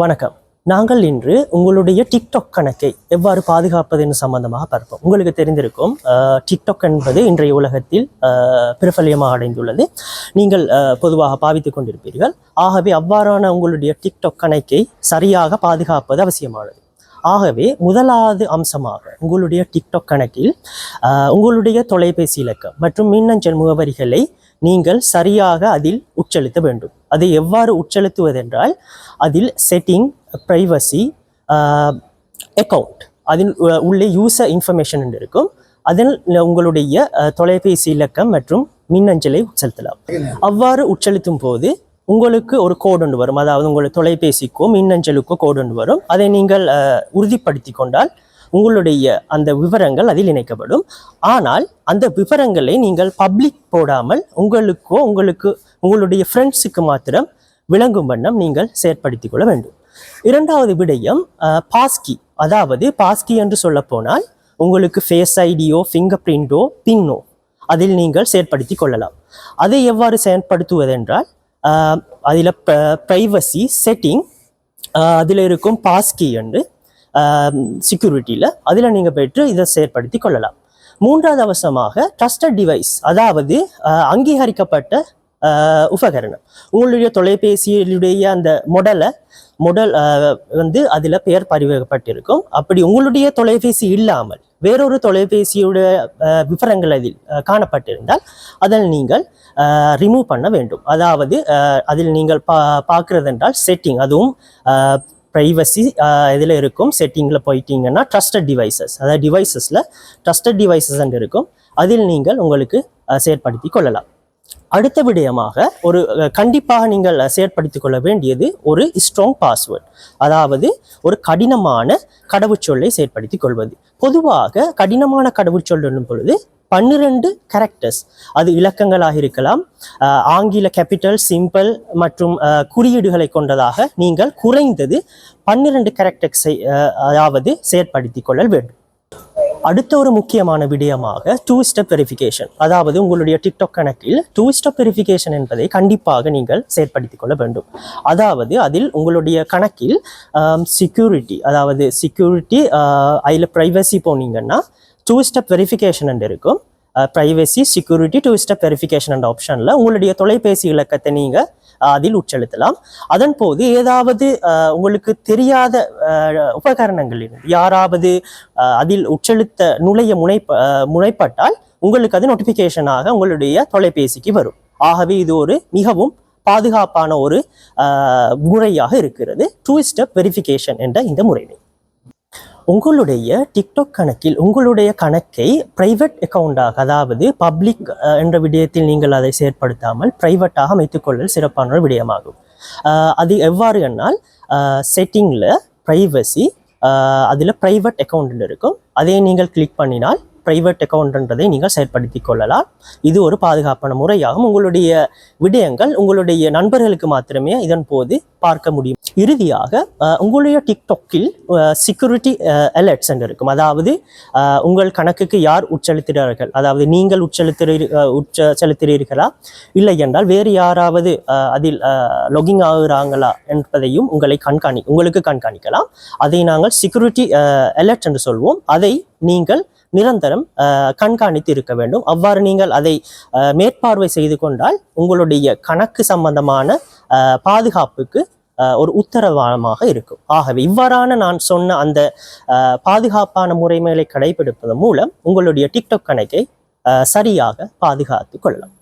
வணக்கம். நாங்கள் இன்று உங்களுடைய டிக்டாக் கணக்கை எவ்வாறு பாதுகாப்பது என்று சம்பந்தமாக பார்ப்போம். உங்களுக்கு தெரிந்திருக்கும் டிக்டாக் என்பது இன்றைய உலகத்தில் பிரபல்யமாக அடைந்துள்ளது. நீங்கள் பொதுவாக பாவித்துக் கொண்டிருப்பீர்கள். ஆகவே அவ்வாறான உங்களுடைய டிக்டாக் கணக்கை சரியாக பாதுகாப்பது அவசியமானது. ஆகவே முதலாவது அம்சமாக உங்களுடைய டிக்டாக் கணக்கில் உங்களுடைய தொலைபேசி இலக்கம் மற்றும் மின்னஞ்சல் முகவரிகளை நீங்கள் சரியாக அதில் உட்செலுத்த வேண்டும். அதை எவ்வாறு உட்செலுத்துவதென்றால் அதில் செட்டிங் ப்ரைவசி அக்கௌண்ட் அதில் உள்ளே யூசர் இன்ஃபர்மேஷன் என்று இருக்கும். அதில் உங்களுடைய தொலைபேசி இலக்கம் மற்றும் மின்னஞ்சலை உட்செலுத்தலாம். அவ்வாறு உட்செலுத்தும் போது உங்களுக்கு ஒரு கோடு ஒன்று வரும். அதாவது உங்கள் தொலைபேசிக்கோ மின்னஞ்சலுக்கோ கோடு ஒன்று வரும். அதை நீங்கள் உறுதிப்படுத்தி கொண்டால் உங்களுடைய அந்த விவரங்கள் அதில் இணைக்கப்படும். ஆனால் அந்த விவரங்களை நீங்கள் பப்ளிக் போடாமல் உங்களுக்கோ உங்களுக்கு உங்களுடைய ஃப்ரெண்ட்ஸுக்கு மாத்திரம் விளங்கும் வண்ணம் நீங்கள் செயற்படுத்திக் கொள்ள வேண்டும். இரண்டாவது விடயம் பாஸ்கி அதாவது பாஸ்கி என்று சொல்ல போனால் உங்களுக்கு ஃபேஸ் ஐடியோ ஃபிங்கர் பிரிண்டோ பின்னோ அதில் நீங்கள் செயற்படுத்தி கொள்ளலாம். அதை எவ்வாறு செயற்படுத்துவதென்றால் அதில் ப்ரைவசி செட்டிங் அதில் இருக்கும் பாஸ்கி அண்டு செக்யூரிட்டியில் அதில் நீங்கள் போயிட்டு இதை செயற்படுத்தி கொள்ளலாம். மூன்றாவது அவசரமாக ட்ரஸ்டட் டிவைஸ் அதாவது அங்கீகரிக்கப்பட்ட உபகரணம் உங்களுடைய தொலைபேசியிலுடைய அந்த மொடலை மொடல் வந்து அதில் பெயர் பதிவகப்பட்டிருக்கும் அப்படி உங்களுடைய தொலைபேசி இல்லாமல் வேறொரு தொலைபேசியுடைய விவரங்கள் அதில் காணப்பட்டிருந்தால் அதில் நீங்கள் ரிமூவ் பண்ண வேண்டும் அதாவது அதில் நீங்கள் பா பார்க்குறதென்றால் செட்டிங் அதுவும் ப்ரைவசி இதில் இருக்கும் செட்டிங்கில் போயிட்டீங்கன்னா ட்ரஸ்டட் டிவைசஸ் அதாவது டிவைசஸில் ட்ரஸ்டட் டிவைசஸ் இருக்கும் அதில் நீங்கள் உங்களுக்கு செயற்படுத்தி கொள்ளலாம் அடுத்த விடயமாக ஒரு கண்டிப்பாக நீங்கள் செயற்படுத்திக் கொள்ள வேண்டியது ஒரு ஸ்ட்ராங் பாஸ்வேர்ட் அதாவது ஒரு கடினமான கடவுச்சொல்லை செயற்படுத்திக் கொள்வது. பொதுவாக கடினமான கடவுச்சொல் என்னும் பொழுது பன்னிரண்டு கேரக்டர்ஸ் அது இலக்கங்களாக இருக்கலாம் அஹ், ஆங்கில கேபிட்டல் சிம்பிள் மற்றும் குறியீடுகளை கொண்டதாக நீங்கள் குறைந்தது பன்னிரண்டு கேரக்டர்ஸை அதாவது செயற்படுத்திக் கொள்ள வேண்டும். அடுத்த ஒரு முக்கியமான விடயமாக டூ ஸ்டெப் வெரிஃபிகேஷன் அதாவது உங்களுடைய டிக்டாக் கணக்கில் டூ ஸ்டெப் வெரிஃபிகேஷன் என்பதை கண்டிப்பாக நீங்கள் செயற்படுத்திக் கொள்ள வேண்டும். அதாவது அதில் உங்களுடைய கணக்கில் செக்யூரிட்டி அதாவது செக்யூரிட்டி அதில் ப்ரைவசி போனீங்கன்னா டூ ஸ்டெப் வெரிஃபிகேஷன் என்று இருக்கும். Privacy security two step verification என்ற ஆப்ஷனில் உங்களுடைய தொலைபேசி இலக்கத்தை நீங்கள் அதில் உட்செலுத்தலாம். அதன் போது ஏதாவது உங்களுக்கு தெரியாத உபகரணங்களில் யாராவது அதில் உட்செலுத்த நுழைய முனை முனைப்பட்டால் உங்களுக்கு அது நோட்டிஃபிகேஷனாக உங்களுடைய தொலைபேசிக்கு வரும். ஆகவே இது ஒரு மிகவும் பாதுகாப்பான ஒரு முறையாக இருக்கிறது. டூ ஸ்டெப் வெரிஃபிகேஷன் என்ற இந்த முறைமை உங்களுடைய டிக்டாக் கணக்கில் உங்களுடைய கணக்கை பிரைவேட் அக்கௌண்டாக அதாவது பப்ளிக் என்ற விடயத்தில் நீங்கள் அதை செயற்படுத்தாமல் பிரைவேட்டாக அமைத்துக்கொள்ளல் சிறப்பான ஒரு விடயமாகும். அது எவ்வாறு என்னால் செட்டிங்கில் ப்ரைவசி அதில் ப்ரைவேட் அக்கவுண்ட் இருக்கும். அதை நீங்கள் கிளிக் பண்ணினால் ப்ரைவேட் அக்கௌண்ட்ன்றதை நீங்கள் செயற்படுத்தி கொள்ளலாம். இது ஒரு பாதுகாப்பான முறையாகும். உங்களுடைய விடயங்கள் உங்களுடைய நண்பர்களுக்கு மாத்திரமே இதன் போது பார்க்க முடியும். இறுதியாக உங்களுடைய டிக்டாக்கில் செக்யூரிட்டி அலர்ட்ஸ் என்று இருக்கும். அதாவது உங்கள் கணக்குக்கு யார் உட்செலுத்துகிறார்கள்? அதாவது நீங்கள் உட்செலுத்துறீர் உட்ச செலுத்துகிறீர்களா இல்லை என்றால் வேறு யாராவது அதில் லொகிங் ஆகுறாங்களா என்பதையும் உங்களை கண்காணி உங்களுக்கு கண்காணிக்கலாம். அதை நாங்கள் செக்யூரிட்டி அலர்ட் என்று சொல்வோம். அதை நீங்கள் நிரந்தரம் கண்காணித்து இருக்க வேண்டும். அவ்வாறு நீங்கள் அதை மேற்பார்வை செய்து கொண்டால் உங்களுடைய கணக்கு சம்பந்தமான பாதுகாப்புக்கு ஒரு உத்தரவாதமாக இருக்கும். ஆகவே இவ்வாறான நான் சொன்ன அந்த பாதுகாப்பான முறைமைகளை கடைபிடிப்பதன் மூலம் உங்களுடைய டிக்டாக் கணக்கை சரியாக பாதுகாத்து கொள்ளலாம்.